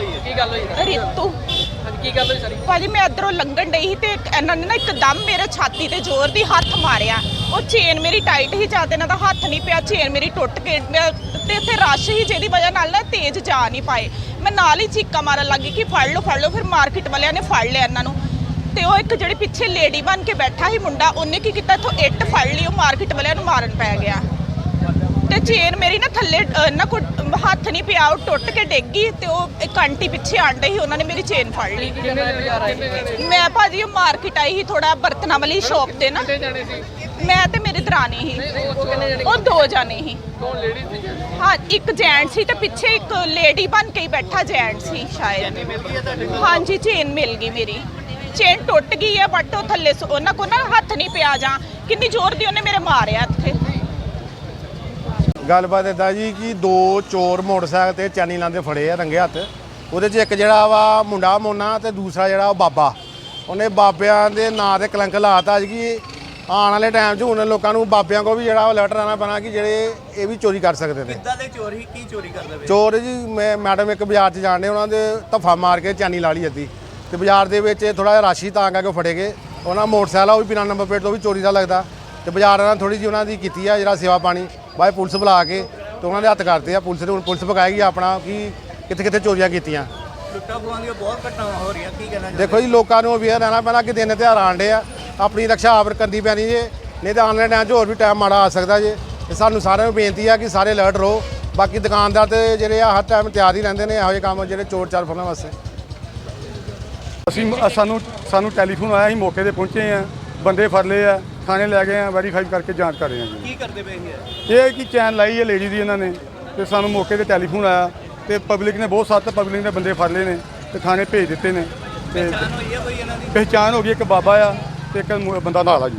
ਕੀ ਗੱਲ ਹੋਈ? ਰਿਤੂ ਹਾਂਜੀ ਕੀ ਗੱਲ ਹੋਈ ਸਾਰੀ? ਭਾਜੀ ਮੈਂ ਇਧਰੋਂ ਲੰਘਣ ਡਈ ਸੀ ਤੇ ਇੱਕ ਇਹਨਾਂ ਨੇ ਨਾ ਇੱਕਦਮ ਮੇਰੇ ਛਾਤੀ ਤੇ ਜ਼ੋਰ ਦੀ ਹੱਥ ਮਾਰਿਆ। ਉਹ ਚੇਨ ਮੇਰੀ ਟਾਈਟ ਹੀ ਜਾਂਦੇ ਇਹਨਾਂ ਦਾ ਹੱਥ ਨਹੀਂ ਪਿਆ ਚੇਨ ਮੇਰੀ ਟੁੱਟ ਕੇ ਮੈਂ- ਤੇ ਇੱਥੇ ਰਸ਼ ਹੀ ਜਿਹਦੀ ਵਜ੍ਹਾ ਨਾਲ ਨਾ ਤੇਜ਼ ਜਾ ਨਹੀਂ ਪਾਏ। ਮੈਂ ਨਾਲ ਹੀ ਚੀਕਾਂ ਮਾਰਨ ਲੱਗੀ ਕਿ ਫੜ ਲਓ ਫੜ ਲਓ ਫਿਰ ਮਾਰਕੀਟ ਵਾਲਿਆਂ ਨੇ ਫੜ ਲਿਆ ਇਹਨਾਂ ਨੂੰ। ਤੇ ਉਹ ਇੱਕ ਜਿਹੜੀ ਪਿੱਛੇ ਲੇਡੀ ਬਣ ਕੇ ਬੈਠਾ ਸੀ ਮੁੰਡਾ ਉਹਨੇ ਕੀ ਕੀਤਾ? ਇੱਥੋਂ ਇੱਟ ਫੜ ਲਈ ਉਹ ਮਾਰਕੀਟ ਵਾਲਿਆਂ ਨੂੰ ਮਾਰਨ ਪੈ ਗਿਆ। ਤੇ ਚੇਨ ਮੇਰੀ ਨਾ ਥੱਲੇ ਨਾ ਕੋ ਹੱਥ ਨਹੀਂ ਪਿਆ ਉਹ ਟੁੱਟ ਕੇ ਡਿੱਗ ਗਈ ਤੇ ਉਹ ਇੱਕ ਆਂਟੀ ਪਿੱਛੇ ਆਂਡੇ ਸੀ ਉਹਨਾਂ ਨੇ ਮੇਰੀ ਚੇਨ ਫੜ ਲਈ। ਕਿੰਨੇ ਬਾਜ਼ਾਰ ਆਏ ਮੈਂ ਭਾਜੀ ਉਹ ਮਾਰਕੀਟ ਆਈ ਸੀ ਥੋੜਾ ਬਰਤਨਾਂ ਵਾਲੀ ਸ਼ਾਪ ਤੇ ਨਾ। ਕਿੰਨੇ ਜਾਣੇ ਸੀ? ਮੈਂ ਤੇ ਮੇਰੀ ਦਰਾਣੀ ਸੀ। ਉਹ ਕਿੰਨੇ ਜਾਣੇ ਉਹ ਦੋ ਜਾਣੇ ਸੀ। ਕੌਣ ਲੇਡੀ ਸੀ ਹਾਂ ਇੱਕ ਜੈਂਟ ਸੀ ਤੇ ਪਿੱਛੇ ਇੱਕ ਲੇਡੀ ਬਣ ਕੇ ਹੀ ਬੈਠਾ ਜੈਂਟ ਸੀ ਸ਼ਾਇਦ। ਹਾਂਜੀ ਚੇਨ ਮਿਲ ਗਈ ਮੇਰੀ। ਚੇਨ ਟੁੱਟ ਗਈ ਹੈ ਬਟ ਉਹ ਥੱਲੇ ਸ- ਉਹਨਾਂ ਕੋ ਨਾ ਹੱਥ ਨਹੀਂ ਪਿਆ ਜਾਂ ਕਿੰਨੀ ਜ਼ੋਰ ਦੀ ਉਹਨੇ ਮੇਰੇ ਮਾਰਿਆ ਇੱਥੇ। ਗੱਲਬਾਤ ਇਦਾਂ ਜੀ ਕਿ ਦੋ ਚੋਰ ਮੋਟਰਸਾਈਕਲ ਤੇ ਚੈਨੀ ਲਾਉਂਦੇ ਫੜੇ ਆ ਰੰਗੇ ਹੱਥ। ਉਹਦੇ 'ਚ ਇੱਕ ਜਿਹੜਾ ਵਾ ਮੁੰਡਾ ਮੋਨਾ ਤੇ ਦੂਸਰਾ ਜਿਹੜਾ ਉਹ ਬਾਬਾ। ਉਹਨੇ ਬਾਬਿਆਂ ਦੇ ਨਾਂ ਤੇ ਕਲੰਕ ਲਾਤਾ ਜੀ ਕਿ ਆਉਣ ਵਾਲੇ ਟਾਈਮ 'ਚ ਹੁਣ ਲੋਕਾਂ ਨੂੰ ਬਾਬਿਆਂ ਕੋ ਵੀ ਜਿਹੜਾ ਅਲਰਟ ਰਹਿਣਾ ਪੈਣਾ ਕਿ ਜਿਹੜੇ ਇਹ ਵੀ ਚੋਰੀ ਕਰ ਸਕਦੇ ਨੇ। ਕਿੱਦਾਂ ਦੇ ਚੋਰ ਕੀ ਚੋਰੀ ਕਰਦੇ ਵੇ? ਚੋਰ ਜੀ ਮੈਂ ਮੈਡਮ ਇੱਕ ਬਾਜ਼ਾਰ 'ਚ ਜਾਣਦੇ ਉਹਨਾਂ ਦੇ ਧੱਫਾ ਮਾਰ ਕੇ ਚੈਨੀ ਲਾ ਲਈ ਅੱਧੀ। ਤੇ ਬਾਜ਼ਾਰ ਦੇ ਵਿੱਚ ਥੋੜਾ ਜਿਹਾ ਰਾਸ਼ੀ ਤਾਂ ਕਰਕੇ ਫੜੇ ਗਏ। ਉਹਨਾਂ ਮੋਟਰਸਾਈਕਲ ਉਹ ਵੀ ਬਿਨਾਂ ਨੰਬਰ ਪਲੇਟ ਤੋਂ ਵੀ ਚੋਰੀ ਦਾ ਲੱਗਦਾ। ਤੇ ਬਾਜ਼ਾਰ ਨਾਲ ਥੋੜੀ ਜਿਹੀ ਉਹਨਾਂ ਦੀ ਕੀਤੀ ਆ ਜਿਹੜਾ ਸੇਵਾ ਪਾਣੀ ਬਾਈ ਪੁਲਿਸ ਬੁਲਾ ਕੇ ਤੇ ਉਹਨਾਂ ਦੇ ਹੱਥ ਕਰਦੇ ਆ ਪੁਲਿਸ ਨੇ ਹੁਣ ਪੁਲਿਸ ਪਕਾਏਗੀ ਆਪਣਾ ਕਿ ਕਿੱਥੇ ਕਿੱਥੇ ਚੋਰੀਆਂ ਕੀਤੀਆਂ। ਲੁੱਟਾਂ ਖੋਹਾਂ ਦੀਆਂ ਬਹੁਤ ਘਟਨਾਵਾਂ ਹੋ ਰਹੀਆਂ ਕੀ ਕਹਿਣਾ ਚਾਹੁੰਦੇ ਦੇਖੋ ਜੀ ਲੋਕਾਂ ਨੂੰ ਅਵੇਅਰ ਰਹਿਣਾ ਪੈਣਾ ਕਿ ਦਿਨ ਤਿਉਹਾਰ ਆਂਡੇ ਆ ਆਪਣੀ ਰੱਖਿਆ ਆਪ ਕਰਨੀ ਪੈਣੀ ਜੇ ਨਹੀਂ ਤਾਂ ਆਨਲਾਈਨ ਟਾਈਮ 'ਚ ਹੋਰ ਵੀ ਟਾਈਮ ਮਾੜਾ ਆ ਸਕਦਾ ਜੇ। ਤੇ ਸਾਨੂੰ ਸਾਰਿਆਂ ਨੂੰ ਬੇਨਤੀ ਆ ਕਿ ਸਾਰੇ ਅਲਰਟ ਰਹੋ ਬਾਕੀ ਦੁਕਾਨਦਾਰ ਤੇ ਜਿਹੜੇ ਆ ਹਰ ਟਾਈਮ ਤਿਆਰ ਹੀ ਰਹਿੰਦੇ ਨੇ ਇਹੋ ਜਿਹੇ ਕੰਮ ਜਿਹੜੇ ਚੋਰ ਚਾਰ ਫੜਨ ਵਾਸਤੇ। ਅਸੀਂ ਸਾਨੂੰ ਸਾਨੂੰ ਟੈਲੀਫੋਨ ਆਇਆ ਅਸੀਂ ਮੌਕੇ ਤੇ ਪਹੁੰਚੇ ਆ ਬੰਦੇ ਫੜ ਲਏ ਆ। ਥਾਣੇ ਲੈ ਗਏ ਆ ਵੈਰੀਫਾਈ ਕਰਕੇ ਜਾਂਚ ਕਰ ਰਹੇ ਆ ਜੀ। ਕੀ ਕਰਦੇ ਪਏ ਇਹ? ਇਹ ਕਿ ਚੈਨ ਲਾਈ ਹੈ ਲੇਡੀ ਦੀ ਇਹਨਾਂ ਨੇ ਤੇ ਸਾਨੂੰ ਮੌਕੇ ਤੇ ਟੈਲੀਫੋਨ ਆਇਆ ਤੇ ਪਬਲਿਕ ਨੇ ਬਹੁਤ ਸੱਤ ਪਬਲਿਕ ਨੇ ਬੰਦੇ ਫੜ ਲਏ ਨੇ ਤੇ ਥਾਣੇ ਭੇਜ ਦਿੱਤੇ ਨੇ। ਤੇ ਪਛਾਣ ਹੋਈ ਹੈ ਕੋਈ ਇਹਨਾਂ ਦੀ? ਪਹਿਚਾਣ ਹੋ ਗਈ ਇੱਕ ਬਾਬਾ ਆ ਤੇ ਇੱਕ ਮੁ- ਬੰਦਾ ਨਾਲ ਆ ਜੀ।